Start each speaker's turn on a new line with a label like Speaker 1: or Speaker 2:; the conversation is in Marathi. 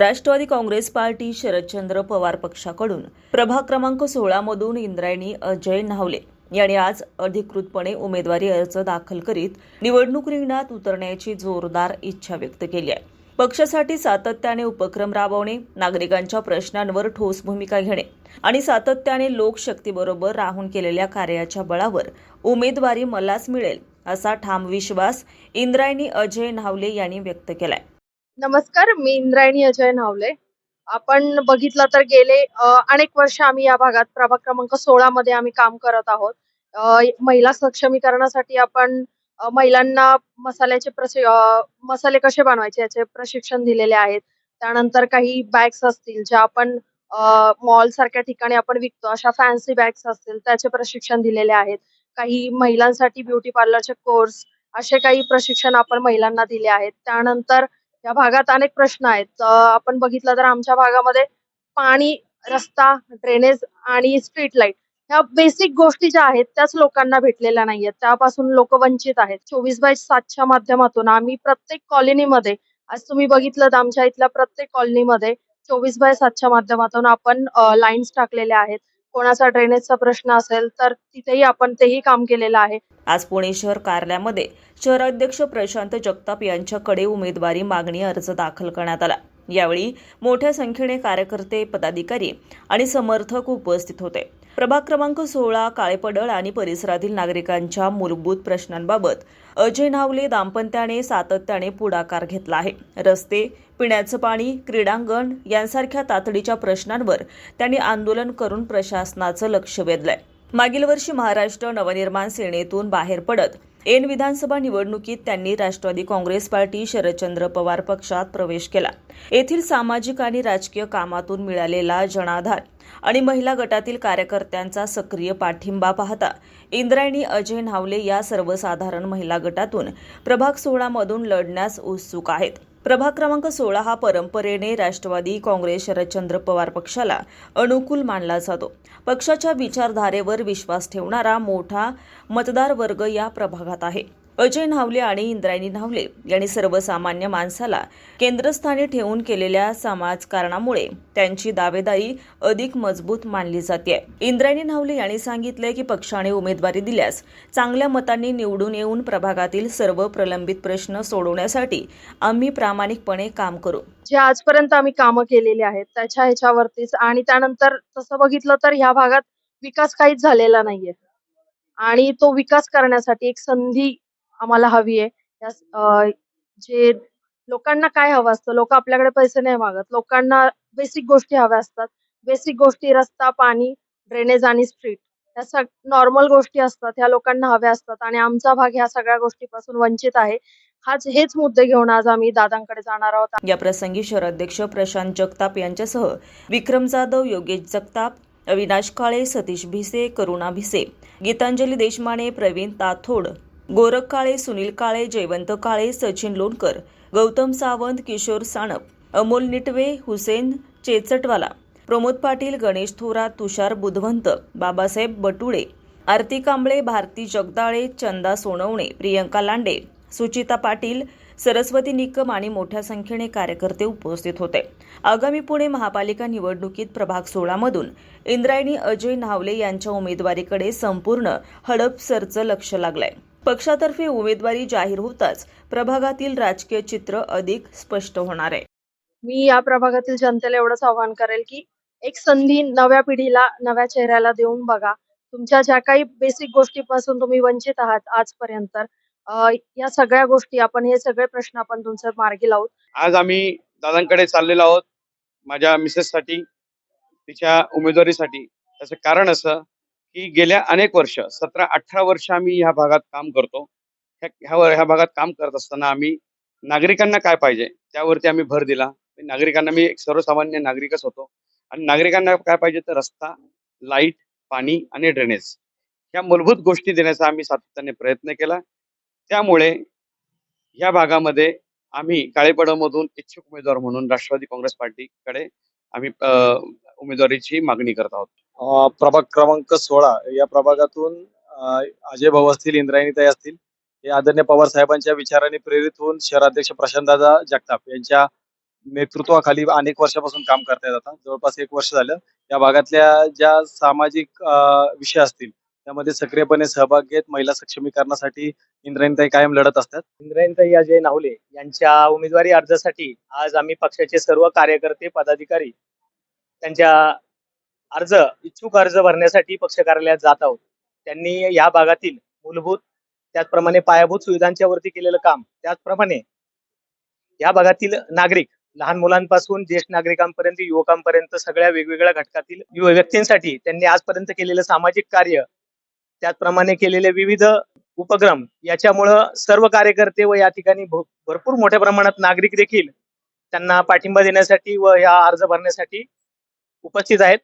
Speaker 1: राष्ट्रवादी काँग्रेस पार्टी शरदचंद्र पवार पक्षाकडून प्रभाग क्रमांक सोळामधून इंद्रायणी अजय नावले यांनी आज अधिकृतपणे उमेदवारी अर्ज दाखल करीत निवडणूक रिंगणात उतरण्याची जोरदार इच्छा व्यक्त केली आहे. पक्षासाठी सातत्याने उपक्रम राबवणे नागरिकांच्या प्रश्नांवर ठोस भूमिका घेणे आणि सातत्याने लोकशक्तीबरोबर राहून केलेल्या कार्याच्या बळावर उमेदवारी मलाच मिळेल असा ठाम विश्वास इंद्रायणी अजय नावले यांनी व्यक्त केलाय.
Speaker 2: नमस्कार मी इंद्रायणी अजय नावले. आपण बघितलं तर गेले अनेक वर्ष आम्ही या भागात प्रभाग क्रमांक सोळा मध्ये आम्ही काम करत आहोत. महिला सक्षमीकरणासाठी आपण महिलांना मसाल्याचे प्रशि मसाले कसे बनवायचे याचे प्रशिक्षण दिलेले आहेत. त्यानंतर काही बॅग्स असतील ज्या आपण मॉल सारख्या ठिकाणी आपण विकतो. अशा फॅन्सी बॅग्स असतील त्याचे प्रशिक्षण दिलेले आहेत. काही महिलांसाठी ब्युटी पार्लरचे कोर्स असे काही प्रशिक्षण आपण महिलांना दिले आहेत. त्यानंतर या भागात अनेक प्रश्न आहेत. आपण बघितलं तर आमच्या भागामध्ये पाणी रस्ता ड्रेनेज आणि स्ट्रीट लाइट ह्या बेसिक गोष्टी ज्या आहेत त्याच लोकांना भेटलेल्या नाहीयेत. त्यापासून लोक वंचित आहेत. चोवीस बाय सातच्या माध्यमातून आम्ही प्रत्येक कॉलनीमध्ये आज तुम्ही बघितलं तर आमच्या इथल्या प्रत्येक कॉलनीमध्ये चोवीस बाय सातच्या माध्यमातून आपण लाईन्स टाकलेल्या आहेत. कोणाचा ड्रेनेजचा प्रश्न असेल तर तिथेही आपण तेही काम केलेलं आहे.
Speaker 1: आज पुणे शहर कार्यालयामध्ये शहराध्यक्ष प्रशांत जगताप यांच्याकडे उमेदवारी मागणी अर्ज दाखल करण्यात आला. यावेळी मोठ्या संख्येने कार्यकर्ते पदाधिकारी आणि समर्थक उपस्थित होते. प्रभाग क्रमांक सोळा काळेपडळ आणि परिसरातील नागरिकांच्या मूलभूत प्रश्नांबाबत अजय नावले दाम्पत्याने सातत्याने पुढाकार घेतला आहे. रस्ते पिण्याचं पाणी क्रीडांगण यांसारख्या तातडीच्या प्रश्नांवर त्यांनी आंदोलन करून प्रशासनाचं लक्ष वेधलंय. मागील वर्षी महाराष्ट्र नवनिर्माण सेनेतून बाहेर पडत ऐन विधानसभा निवडणुकीत त्यांनी राष्ट्रवादी काँग्रेस पार्टी शरदचंद्र पवार पक्षात प्रवेश केला. येथील सामाजिक आणि राजकीय कामातून मिळालेला जनाधार आणि महिला गटातील कार्यकर्त्यांचा सक्रिय पाठिंबा पाहता इंद्रायणी अजय नावले या सर्वसाधारण महिला गटातून प्रभाग सोहळामधून लढण्यास उत्सुक आहेत. प्रभाग क्रमांक सोळा हा परंपरेने राष्ट्रवादी काँग्रेस शरदचंद्र पवार पक्षाला अनुकूल मानला जातो. पक्षाच्या विचारधारेवर विश्वास ठेवणारा मोठा मतदार वर्ग या प्रभागात आहे. अजय न्हावले आणि इंद्रायणी न्हावले यांनी सर्वसामान्य माणसाला केंद्रस्थानी ठेवून केलेल्या समाजकारणामुळे त्यांची दावेदारी अधिक मजबूत मानली जाते. इंद्रायणी न्हावले यांनी सांगितले की पक्षाने उमेदवारी दिल्यास चांगल्या मतांनी निवडून येऊन प्रभागातील सर्व प्रलंबित प्रश्न सोडवण्यासाठी आम्ही प्रामाणिकपणे काम करू.
Speaker 2: जे आजपर्यंत आम्ही कामं केलेली आहेत त्याच्या ह्याच्यावरतीच आणि त्यानंतर तसं बघितलं तर ह्या भागात विकास काहीच झालेला नाहीये. आणि तो विकास करण्यासाठी एक संधी आम्हाला हवी आहे. जे लोकांना काय हवं असतं लोक आपल्याकडे पैसे नाही मागत. लोकांना बेसिक गोष्टी हव्या असतात. बेसिक गोष्टी रस्ता पाणी ड्रेनेज आणि स्ट्रीट या सग नॉर्मल गोष्टी असतात ह्या लोकांना हव्या असतात. आणि आमचा भाग ह्या सगळ्या गोष्टीपासून वंचित आहे. हाच हेच मुद्दे घेऊन आज आम्ही दादांकडे जाणार आहोत.
Speaker 1: या प्रसंगी शहराध्यक्ष प्रशांत जगताप यांच्यासह विक्रम जाधव योगेश जगताप अविनाश काळे सतीश भिसे करुणा भिसे गीतांजली देशमाने प्रवीण ताथोड गोरख काळे सुनील काळे जयवंत काळे सचिन लोणकर गौतम सावंत किशोर साणप अमोल निटवे हुसेन चेचटवाला प्रमोद पाटील गणेश थोरात तुषार बुधवंत बाबासाहेब बटुळे आरती कांबळे भारती जगदाळे चंदा सोनवणे प्रियंका लांडे सुचिता पाटील सरस्वती निकम आणि मोठ्या संख्येने कार्यकर्ते उपस्थित होते. आगामी पुणे महापालिका निवडणुकीत प्रभाग सोळामधून इंद्रायणी अजय न्हावले यांच्या उमेदवारीकडे संपूर्ण हडपसरचं लक्ष लागलंय. पक्षातर्फे उमेदवारी जाहीर होताच प्रभागातील राजकीय चित्र अधिक स्पष्ट होणार आहे.
Speaker 2: मी या प्रभागातील जनतेला एवढंच आवाहन करेल की एक संधी नव्या पिढीला नव्या चेहऱ्याला देऊन बघा. तुमच्या ज्या काही बेसिक गोष्टीपासून तुम्ही वंचित आहात आजपर्यंत या सगळ्या गोष्टी आपण हे सगळे प्रश्न आपण तुमच्या मार्गी लावू.
Speaker 3: आज आम्ही दादांकडे चाललेलो आहोत. माझ्या मिसेससाठी तिच्या उमेदवारीसाठी. त्याचं कारण असं की गेल्या अनेक वर्ष सतरा अठरा वर्ष आम्ही ह्या भागात काम करतो. ह्या ह्या भागात काम करत असताना आम्ही नागरिकांना काय पाहिजे? त्यावरती आम्ही भर दिला. नागरिकांना मी एक सर्वसामान्य नागरिकच होतो. आणि नागरिकांना काय पाहिजे तर रस्ता लाइट पाणी आणि ड्रेनेज ह्या मूलभूत गोष्टी देण्याचा आम्ही सातत्याने प्रयत्न केला. त्यामुळे ह्या भागामध्ये आम्ही काळेपडमधून इच्छुक उमेदवार म्हणून राष्ट्रवादी काँग्रेस पार्टीकडे आम्ही उमेदवारीची मागणी करत आहोत.
Speaker 4: प्रभाग क्रमांक सोळा या प्रभागातून अजय भाऊ असतील इंद्रायणीताई असतील हे आदरणीय पवार साहेबांच्या विचाराने प्रेरित होऊन शहराध्यक्ष प्रशांतदादा जगताप यांच्या नेतृत्वाखाली अनेक वर्षापासून काम करतायत आता. जवळपास एक वर्ष झालं. या भागातल्या ज्या सामाजिक विषय असतील त्यामध्ये सक्रियपणे सहभाग घेत महिला सक्षमीकरणासाठी इंद्रायणीताई कायम लढत असतात.
Speaker 5: इंद्रायणताई अजय नावले यांच्या उमेदवारी अर्जासाठी आज आम्ही पक्षाचे सर्व कार्यकर्ते पदाधिकारी त्यांच्या अर्ज इच्छुक अर्ज भरण्यासाठी पक्ष कार्यालयात जात आहोत. त्यांनी या भागातील मूलभूत त्याचप्रमाणे पायाभूत सुविधांच्या वरती केलेलं काम त्याचप्रमाणे या भागातील नागरिक लहान मुलांपासून ज्येष्ठ नागरिकांपर्यंत युवकांपर्यंत सगळ्या वेगवेगळ्या घटकातील व्यक्तींसाठी त्यांनी आजपर्यंत केलेलं सामाजिक कार्य त्याचप्रमाणे केलेले विविध उपक्रम याच्यामुळं सर्व कार्यकर्ते व या ठिकाणी भरपूर मोठ्या प्रमाणात नागरिक देखील त्यांना पाठिंबा देण्यासाठी व या अर्ज भरण्यासाठी उपस्थित आहेत.